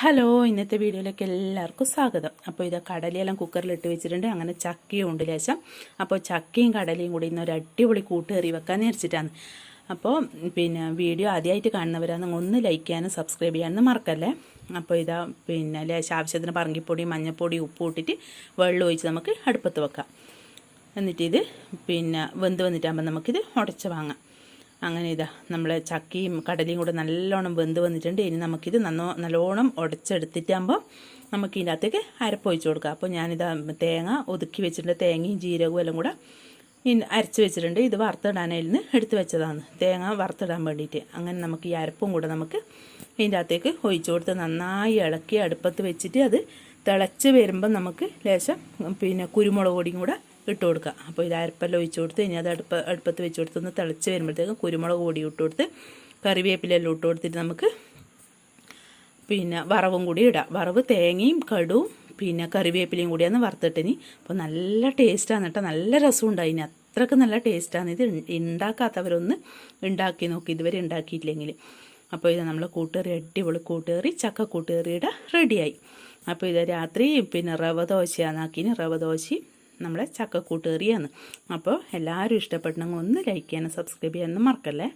Hello ഇന്നത്തെ വീഡിയോയിലേക്ക് എല്ലാവർക്കും സ്വാഗതം. അപ്പോൾ ഇത് കടലയെല്ലാം കുക്കറിലിട്ട് വെച്ചിട്ടുണ്ട്. അങ്ങനെ ചക്കയും ഉണ്ട് ലേശം. അപ്പോൾ ചക്കയും കടലയും കൂടി ഇന്നൊരു അടിപൊളി കൂട്ടുകറി വെക്കാൻ നേരിച്ചിട്ടാണ് അപ്പോൾ പിന്നെ വീഡിയോ ആദ്യമായിട്ട് കാണുന്നവരാണ് ഒന്ന് ലൈക്ക് ചെയ്യാനും സബ്സ്ക്രൈബ് ചെയ്യാനും മറക്കല്ലേ? അപ്പോൾ ഇതാ പിന്നെ ലേശം ആവശ്യത്തിന് പറങ്കിപ്പൊടി മഞ്ഞൾപ്പൊടി ഉപ്പ് ഇട്ടിട്ട് വെള്ളം ഒഴിച്ച് നമുക്ക് അടുപ്പത്ത് വെക്കാം. എന്നിട്ടിത് പിന്നെ വെന്ത് വന്നിട്ടാകുമ്പോൾ നമുക്കിത് ഉടച്ച് വാങ്ങാം. അങ്ങനെ ഇതാ നമ്മൾ ചക്കയും കടലയും കൂടെ നല്ലോണം വെന്ത് വന്നിട്ടുണ്ട്. ഇനി നമുക്കിത് നന്നോ നല്ലോണം ഉടച്ചെടുത്തിട്ടാകുമ്പോൾ നമുക്ക് ഇതിനകത്തേക്ക് അരപ്പൊഴിച്ച് കൊടുക്കാം. അപ്പോൾ ഞാനിതാ തേങ്ങ ഒതുക്കി വെച്ചിട്ടുണ്ട്. തേങ്ങയും ജീരകവും എല്ലാം കൂടെ അരച്ച് വെച്ചിട്ടുണ്ട്. ഇത് വറുത്തിടാനായിരുന്നു എടുത്ത് വെച്ചതാണ്. തേങ്ങ വറുത്തിടാൻ വേണ്ടിയിട്ട്. അങ്ങനെ നമുക്ക് ഈ അരപ്പും കൂടെ നമുക്ക് ഇതിന്റെ അകത്തേക്ക് ഒഴിച്ചു കൊടുത്ത് നന്നായി ഇളക്കി അടുപ്പത്ത് വെച്ചിട്ട് അത് തിളച്ച് വരുമ്പം നമുക്ക് ലേശം പിന്നെ കുരുമുളക് പൊടിയും കൂടെ ഇട്ട് കൊടുക്കുക. അപ്പോൾ ഇത് അരപ്പെല്ലാം ഒഴിച്ച് കൊടുത്ത് ഇനി അത് അടുപ്പ് അടുപ്പത്ത് വെച്ച് കൊടുത്ത് ഒന്ന് തിളച്ച് വരുമ്പോഴത്തേക്കും കുരുമുളക് പൊടി ഇട്ട് കൊടുത്ത് കറിവേപ്പിലെല്ലാം ഇട്ട് കൊടുത്തിട്ട് നമുക്ക് പിന്നെ വറവും കൂടി ഇടാം. വറവ് തേങ്ങയും കടുവും പിന്നെ കറിവേപ്പിലയും കൂടിയാണ് വറുത്തിട്ടിനി അപ്പോൾ നല്ല ടേസ്റ്റാണ് കേട്ടോ. നല്ല രസം ഉണ്ടായിനി അത്രയ്ക്ക് നല്ല ടേസ്റ്റാണ്. ഇത് ഉണ്ടാക്കാത്തവരൊന്ന് ഉണ്ടാക്കി നോക്കി. ഇതുവരെ ഉണ്ടാക്കിയിട്ടില്ലെങ്കിൽ അപ്പോൾ ഇത് നമ്മൾ കൂട്ടുകറി അടിപൊളി കൂട്ടുകറി ചക്ക കൂട്ടുകറിയുടെ റെഡിയായി. അപ്പോൾ ഇത് രാത്രി പിന്നെ റവ ദോശയാണാക്കിന് റവ ദോശയും നമ്മളെ ചക്കക്കൂട്ടേറിയാണ് അപ്പോൾ എല്ലാവരും ഇഷ്ടപ്പെട്ടെങ്കിൽ ഒന്ന് ലൈക്ക് ചെയ്യാനും സബ്സ്ക്രൈബ് ചെയ്യാനും മറക്കല്ലേ?